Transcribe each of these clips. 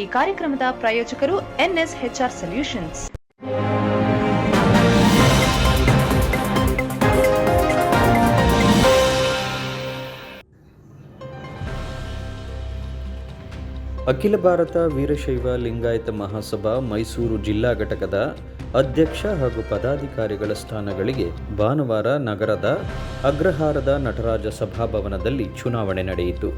ಈ ಕಾರ್ಯಕ್ರಮದ ಪ್ರಾಯೋಜಕರು ಎನ್ಎಸ್ಎಚ್ಆರ್ ಸೊಲ್ಯೂಷನ್ಸ್. ಅಖಿಲ ಭಾರತ ವೀರಶೈವ ಲಿಂಗಾಯತ ಮಹಾಸಭಾ ಮೈಸೂರು ಜಿಲ್ಲಾ ಘಟಕದ ಅಧ್ಯಕ್ಷ ಹಾಗೂ ಪದಾಧಿಕಾರಿಗಳ ಸ್ಥಾನಗಳಿಗೆ ಭಾನುವಾರ ನಗರದ ಅಗ್ರಹಾರದ ನಟರಾಜ ಸಭಾಭವನದಲ್ಲಿ ಚುನಾವಣೆ ನಡೆಯಿತು.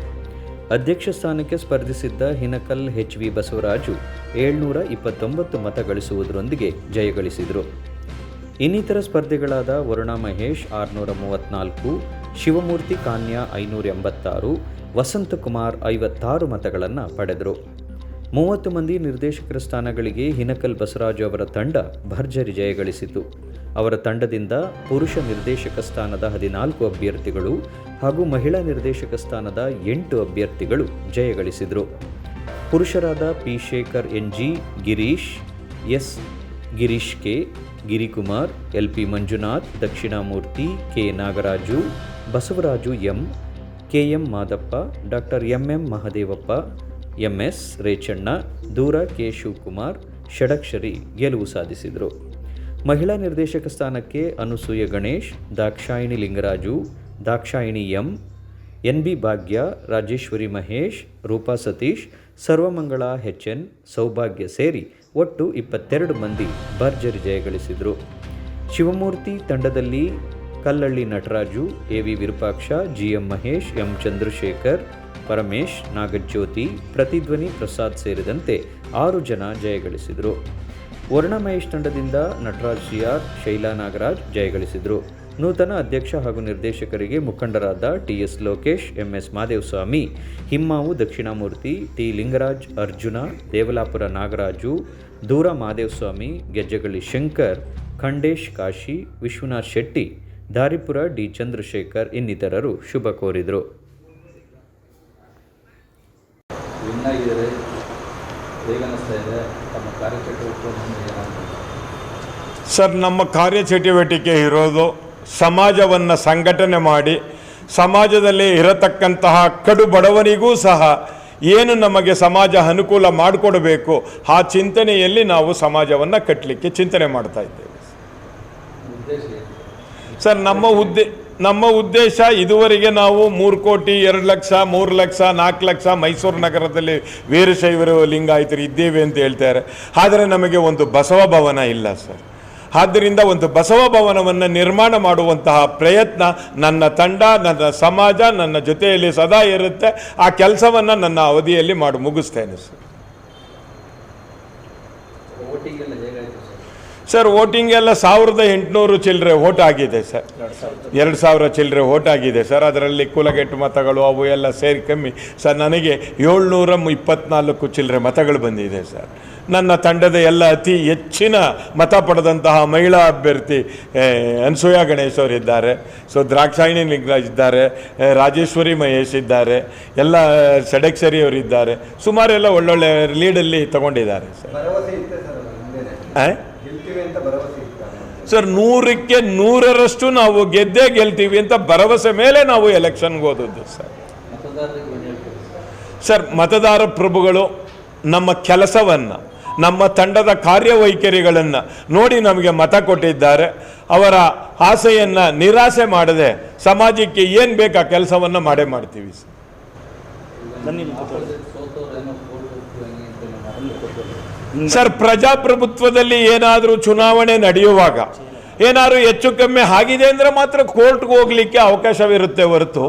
ಅಧ್ಯಕ್ಷ ಸ್ಥಾನಕ್ಕೆ ಸ್ಪರ್ಧಿಸಿದ್ದ ಹಿನಕಲ್ ಎಚ್ ವಿ ಬಸವರಾಜು ಏಳ್ನೂರ ಇಪ್ಪತ್ತೊಂಬತ್ತು ಮತ ಗಳಿಸುವುದರೊಂದಿಗೆ ಜಯಗಳಿಸಿದರು ಇನ್ನಿತರ ಸ್ಪರ್ಧಿಗಳಾದ ವರುಣ ಮಹೇಶ್ ಆರುನೂರ ಮೂವತ್ತ್ನಾಲ್ಕು ಶಿವಮೂರ್ತಿ ಕಾನ್ಯಾ ಐನೂರ ಎಂಬತ್ತಾರು ವಸಂತಕುಮಾರ್ ಐವತ್ತಾರು ಮತಗಳನ್ನು ಪಡೆದರು. ಮೂವತ್ತು ಮಂದಿ ನಿರ್ದೇಶಕರ ಸ್ಥಾನಗಳಿಗೆ ಹಿನಕಲ್ ಬಸವರಾಜು ಅವರ ತಂಡ ಭರ್ಜರಿ ಜಯಗಳಿಸಿತು ಅವರ ತಂಡದಿಂದ ಪುರುಷ ನಿರ್ದೇಶಕ ಸ್ಥಾನದ ಹದಿನಾಲ್ಕು ಅಭ್ಯರ್ಥಿಗಳು ಹಾಗೂ ಮಹಿಳಾ ನಿರ್ದೇಶಕ ಸ್ಥಾನದ ಎಂಟು ಅಭ್ಯರ್ಥಿಗಳು ಜಯಗಳಿಸಿದರು. ಪುರುಷರಾದ P Shekar N G Girish, S. Girish K, Girikumar L P Manjunath, Dakshinamurthy K. Nagaraju, Basavaraju M, K. M. Madappa, doctor M. M. Mahadevappa, M. S. Rechanna, Doora K. Shivakumar, Shadakshari ಗೆಲುವು ಸಾಧಿಸಿದರು. ಮಹಿಳಾ ನಿರ್ದೇಶಕ ಸ್ಥಾನಕ್ಕೆ Anusuya Ganesh, Dakshayini Lingaraju Dakshayini M, N B Bhagya, Rajeshwari Mahesh, Roopa Satish, Sarvamangala H N, Saubhagya ಸೇರಿ ಒಟ್ಟು ಇಪ್ಪತ್ತೆರಡು ಮಂದಿ ಭರ್ಜರಿ ಜಯಗಳಿಸಿದರು. ಶಿವಮೂರ್ತಿ ತಂಡದಲ್ಲಿ Kallahalli Nataraju, A V Virupaksha, G M Mahesh, M Chandrashekar, Paramesh, Nagajyothi, ಪ್ರತಿಧ್ವನಿ ಪ್ರಸಾದ್ ಸೇರಿದಂತೆ ಆರು ಜನ ಜಯಗಳಿಸಿದರು. ವರ್ಣ ಮಹೇಶ್ ತಂಡದಿಂದ ನಟರಾಜ್ ಸಿಆರ್ ಶೈಲಾ ನಾಗರಾಜ್ ಜಯಗಳಿಸಿದರು. ನೂತನ ಅಧ್ಯಕ್ಷ ಹಾಗೂ ನಿರ್ದೇಶಕರಿಗೆ ಮುಖಂಡರಾದ T S Lokesh M S Madevaswamy Himmavu Dakshinamurthy T. Lingaraj Arjuna Devalapura Nagaraju Doora Madevaswamy Gejjagalli Shankar Khandesh Kashi Vishwanath Shetty Daripura D. Chandrashekar ಇನ್ನಿತರರು ಶುಭ ಕೋರಿದರು. ವಿನ್ ಆಗಿದ್ದಾರೆ ಹೇಗೆ ಅನ್ನಿಸ್ತಾ ಇದೆ ತಮ್ಮ ಕಾರ್ಯಚಟುವಟಿಕೆ ಸರ್ ನಮ್ಮ ಕಾರ್ಯಚಟುವಟಿಕೆ ಇರೋದು ಸಮಾಜವನ್ನು ಸಂಘಟನೆ ಮಾಡಿ ಸಮಾಜದಲ್ಲಿ ಇರತಕ್ಕಂತಹ ಕಡು ಬಡವನಿಗೂ ಸಹ ಏನು ನಮಗೆ ಸಮಾಜ ಅನುಕೂಲ ಮಾಡಿಕೊಡಬೇಕು, ಆ ಚಿಂತನೆಯಲ್ಲಿ ನಾವು ಸಮಾಜವನ್ನು ಕಟ್ಟಲಿಕ್ಕೆ ಚಿಂತನೆ ಮಾಡ್ತಾ ಇದ್ದೇವೆ. ಸರ್, ನಮ್ಮ ಉದ್ದೇ, ನಮ್ಮ ಉದ್ದೇಶ ಇದುವರೆಗೆ ನಾವು ಮೂರು ಕೋಟಿ, ಎರಡು ಲಕ್ಷ, ಮೂರು ಲಕ್ಷ, ನಾಲ್ಕು ಲಕ್ಷ ಮೈಸೂರು ನಗರದಲ್ಲಿ ವೀರಶೈವರು ಲಿಂಗಾಯಿತರು ಇದ್ದೇವೆ ಅಂತ ಹೇಳ್ತಾರೆ ಆದರೆ ನಮಗೆ ಒಂದು ಬಸವ ಭವನ ಇಲ್ಲ ಸರ್. ಆದ್ದರಿಂದ ಒಂದು ಬಸವ ಭವನವನ್ನು ನಿರ್ಮಾಣ ಮಾಡುವಂತಹ ಪ್ರಯತ್ನ ನನ್ನ ತಂಡ ನನ್ನ ಸಮಾಜ ನನ್ನ ಜೊತೆಯಲ್ಲಿ ಸದಾ ಇರುತ್ತೆ. ಆ ಕೆಲಸವನ್ನು ನನ್ನ ಅವಧಿಯಲ್ಲಿ ಮಾಡಿ ಮುಗಿಸ್ತೇನೆ ಸರ್. ಸರ್? ವೋಟಿಂಗ್ ಎಲ್ಲ ಸಾವಿರದ ಎಂಟುನೂರು ಚಿಲ್ಲರೆ ವೋಟ್ ಆಗಿದೆ ಸರ್. ಎರಡು ಸಾವಿರ ಚಿಲ್ಲರೆ ವೋಟ್ ಆಗಿದೆ ಸರ್. ಅದರಲ್ಲಿ ಕುಲಗೆಟ್ಟು ಮತಗಳು ಅವು ಎಲ್ಲ ಸೇರಿ ಕಮ್ಮಿ. ಸರ್ ನನಗೆ ಏಳ್ನೂರ ಇಪ್ಪತ್ನಾಲ್ಕು ಚಿಲ್ಲರೆ ಮತಗಳು ಬಂದಿದೆ ಸರ್. ನನ್ನ ತಂಡದ ಎಲ್ಲ ಅತಿ ಹೆಚ್ಚಿನ ಮತ ಪಡೆದಂತಹ ಮಹಿಳಾ ಅಭ್ಯರ್ಥಿ ಅನ್ಸೂಯಾ ಗಣೇಶ್ ಅವರಿದ್ದಾರೆ ಸೊ ದ್ರಾಕ್ಷಾಯಿಣಿ ಲಿಂಗರಾಜ್ ಇದ್ದಾರೆ ರಾಜೇಶ್ವರಿ ಮಹೇಶ್ ಇದ್ದಾರೆ ಎಲ್ಲ ಸಡಕ್ಸರಿ ಅವರಿದ್ದಾರೆ ಸುಮಾರೆಲ್ಲ ಒಳ್ಳೊಳ್ಳೆ ಲೀಡಲ್ಲಿ ತಗೊಂಡಿದ್ದಾರೆ ಸರ್ ಸರ್ ನೂರಕ್ಕೆ ನೂರರಷ್ಟು ನಾವು ಗೆದ್ದೇ ಗೆಲ್ತೀವಿ ಅಂತ ಭರವಸೆ ಮೇಲೆ ನಾವು ಎಲೆಕ್ಷನ್ಗೆ ಹೋದದ್ದು ಸರ್ ಮತದಾರರಿಗೆ ಏನು ಸರ್ ಸರ್ ಮತದಾರ ಪ್ರಭುಗಳು ನಮ್ಮ ಕೆಲಸವನ್ನು ನಮ್ಮ ತಂಡದ ಕಾರ್ಯವೈಖರಿಗಳನ್ನು ನೋಡಿ ನಮಗೆ ಮತ ಕೊಟ್ಟಿದ್ದಾರೆ. ಅವರ ಆಸೆಯನ್ನು ನಿರಾಸೆ ಮಾಡದೆ ಸಮಾಜಕ್ಕೆ ಏನು ಬೇಕು ಆ ಕೆಲಸವನ್ನು ಮಾಡೇ ಮಾಡ್ತೀವಿ ಸರ್. ಪ್ರಜಾಪ್ರಭುತ್ವದಲ್ಲಿ ಏನಾದರೂ ಚುನಾವಣೆ ನಡೆಯುವಾಗ ಏನಾದರೂ ಹೆಚ್ಚು ಕಮ್ಮಿ ಆಗಿದೆ ಅಂದರೆ ಮಾತ್ರ ಕೋರ್ಟ್ಗೆ ಹೋಗ್ಲಿಕ್ಕೆ ಅವಕಾಶವಿರುತ್ತೆ ಹೊರತು.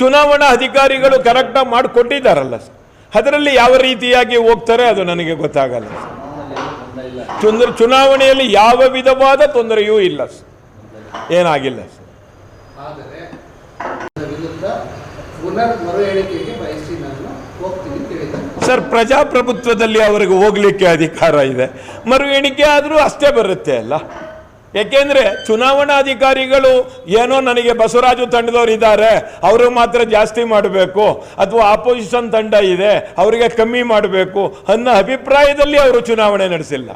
ಚುನಾವಣಾ ಅಧಿಕಾರಿಗಳು ಕರೆಕ್ಟಾಗಿ ಮಾಡಿಕೊಟ್ಟಿದ್ದಾರಲ್ಲ ಸರ್. ಅದರಲ್ಲಿ ಯಾವ ರೀತಿಯಾಗಿ ಹೋಗ್ತಾರೆ ಅದು ನನಗೆ ಗೊತ್ತಾಗಲ್ಲ. ತೊಂದರೆ ಚುನಾವಣೆಯಲ್ಲಿ ಯಾವ ವಿಧವಾದ ತೊಂದರೆಯೂ ಇಲ್ಲ ಏನಾಗಿಲ್ಲ ಸರ್. ಪ್ರಜಾಪ್ರಭುತ್ವದಲ್ಲಿ ಅವರಿಗೆ ಹೋಗ್ಲಿಕ್ಕೆ ಅಧಿಕಾರ ಇದೆ. ಮರು ಎಣಿಕೆ ಆದರೂ ಅಷ್ಟೇ ಬರುತ್ತೆ ಅಲ್ಲ. ಯಾಕೆಂದ್ರೆ ಚುನಾವಣಾಧಿಕಾರಿಗಳು ಏನೋ ನನಗೆ ಬಸವರಾಜು ತಂಡದವ್ರು ಇದ್ದಾರೆ ಅವರು ಮಾತ್ರ ಜಾಸ್ತಿ ಮಾಡಬೇಕು ಅಥವಾ ಆಪೋಸಿಷನ್ ತಂಡ ಇದೆ ಅವರಿಗೆ ಕಮ್ಮಿ ಮಾಡಬೇಕು ಅನ್ನೋ ಅಭಿಪ್ರಾಯದಲ್ಲಿ ಅವರು ಚುನಾವಣೆ ನಡೆಸಿಲ್ಲ.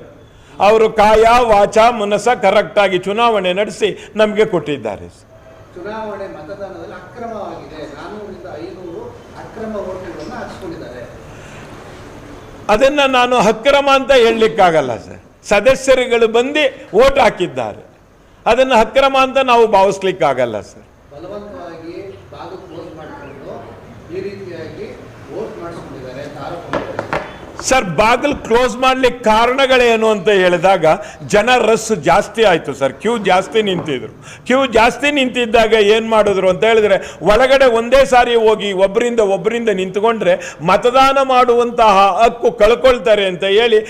ಅವರು ಕಾಯ ವಾಚ ಮನಸ್ಸ ಕರೆಕ್ಟಾಗಿ ಚುನಾವಣೆ ನಡೆಸಿ ನಮಗೆ ಕೊಟ್ಟಿದ್ದಾರೆ. ಚುನಾವಣೆ ಮತದಾನದಲ್ಲಿ ಅಕ್ರಮವಾಗಿದೆ. ಐನೂರು ಅಕ್ರಮ ಓಟುಗಳನ್ನು ಹಾಕ್ಸ್ಕೊಂಡಿದ್ದಾರೆ. ಅದನ್ನು ನಾನು ಅಕ್ರಮ ಅಂತ ಹೇಳಲಿಕ್ಕಾಗಲ್ಲ ಸರ್. ಸದಸ್ಯರುಗಳು ಬಂದು ಓಟ್ ಹಾಕಿದ್ದಾರೆ. ಅದನ್ನು ಅಕ್ರಮ ಅಂತ ನಾವು ಭಾವಿಸ್ಲಿಕ್ಕಾಗಲ್ಲ ಸರ್ ಬಲವಂತವಾಗಿ ಬಾಗಿಲು ಕ್ಲೋಸ್ ಮಾಡಿಕೊಂಡು ಈ ರೀತಿಯಾಗಿ ವೋಟ್ ಮಾಡಿಸ್ಕೊಂಡಿದ್ದಾರೆ ಅಂತ ಆರೋಪ ಮಾಡ್ತಾರೆ ಸರ್, ಬಾಗಿಲು ಕ್ಲೋಸ್ ಮಾಡ್ಲಿಕ್ಕೆ ಕಾರಣಗಳೇನು ಅಂತ ಹೇಳಿದಾಗ ಜನ ರಸ್ ಜಾಸ್ತಿ ಆಯಿತು ಸರ್. ಕ್ಯೂ ಜಾಸ್ತಿ ನಿಂತಿದ್ರು. ಕ್ಯೂ ಜಾಸ್ತಿ ನಿಂತಿದ್ದಾಗ ಏನು ಮಾಡಿದ್ರು ಅಂತ ಹೇಳಿದ್ರೆ ಒಳಗಡೆ ಒಂದೇ ಸಾರಿ ಹೋಗಿ ಒಬ್ಬರಿಂದ ಒಬ್ಬರಿಂದ ನಿಂತ್ಕೊಂಡ್ರೆ ಮತದಾನ ಮಾಡುವಂತಹ ಹಕ್ಕು ಕಳ್ಕೊಳ್ತಾರೆ ಅಂತ ಹೇಳಿ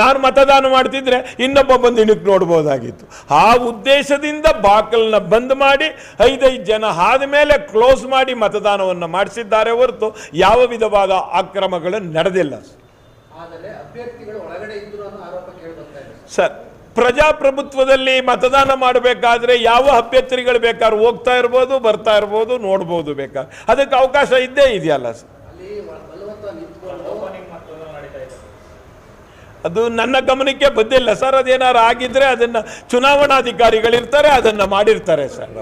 ನಾನು ಮತದಾನ ಮಾಡ್ತಿದ್ರೆ ಇನ್ನೊಬ್ಬ ಬಂದು ನಿನಗೆ ನೋಡ್ಬೋದಾಗಿತ್ತು. ಆ ಉದ್ದೇಶದಿಂದ ಬಾಕಲನ್ನ ಬಂದ್ ಮಾಡಿ ಐದೈದು ಜನ ಆದಮೇಲೆ ಕ್ಲೋಸ್ ಮಾಡಿ ಮತದಾನವನ್ನು ಮಾಡಿಸಿದ್ದಾರೆ ಹೊರತು ಯಾವ ವಿಧವಾದ ಅಕ್ರಮಗಳು ನಡೆದಿಲ್ಲ ಸರ್. ಪ್ರಜಾಪ್ರಭುತ್ವದಲ್ಲಿ ಮತದಾನ ಮಾಡಬೇಕಾದ್ರೆ ಯಾವ ಅಭ್ಯರ್ಥಿಗಳು ಬೇಕಾದ್ರೂ ಹೋಗ್ತಾ ಇರ್ಬೋದು ಬರ್ತಾ ಇರ್ಬೋದು ನೋಡ್ಬೋದು ಬೇಕಾದ್ರೆ. ಅದಕ್ಕೆ ಅವಕಾಶ ಇದ್ದೇ ಇದೆಯಲ್ಲ ಸರ್? ಅದು ನನ್ನ ಗಮನಕ್ಕೆ ಬಂದಿಲ್ಲ ಸರ್. ಅದೇನಾರು ಆಗಿದ್ರೆ ಅದನ್ನು ಚುನಾವಣಾಧಿಕಾರಿಗಳಿರ್ತಾರೆ ಅದನ್ನು ಮಾಡಿರ್ತಾರೆ ಸರ್.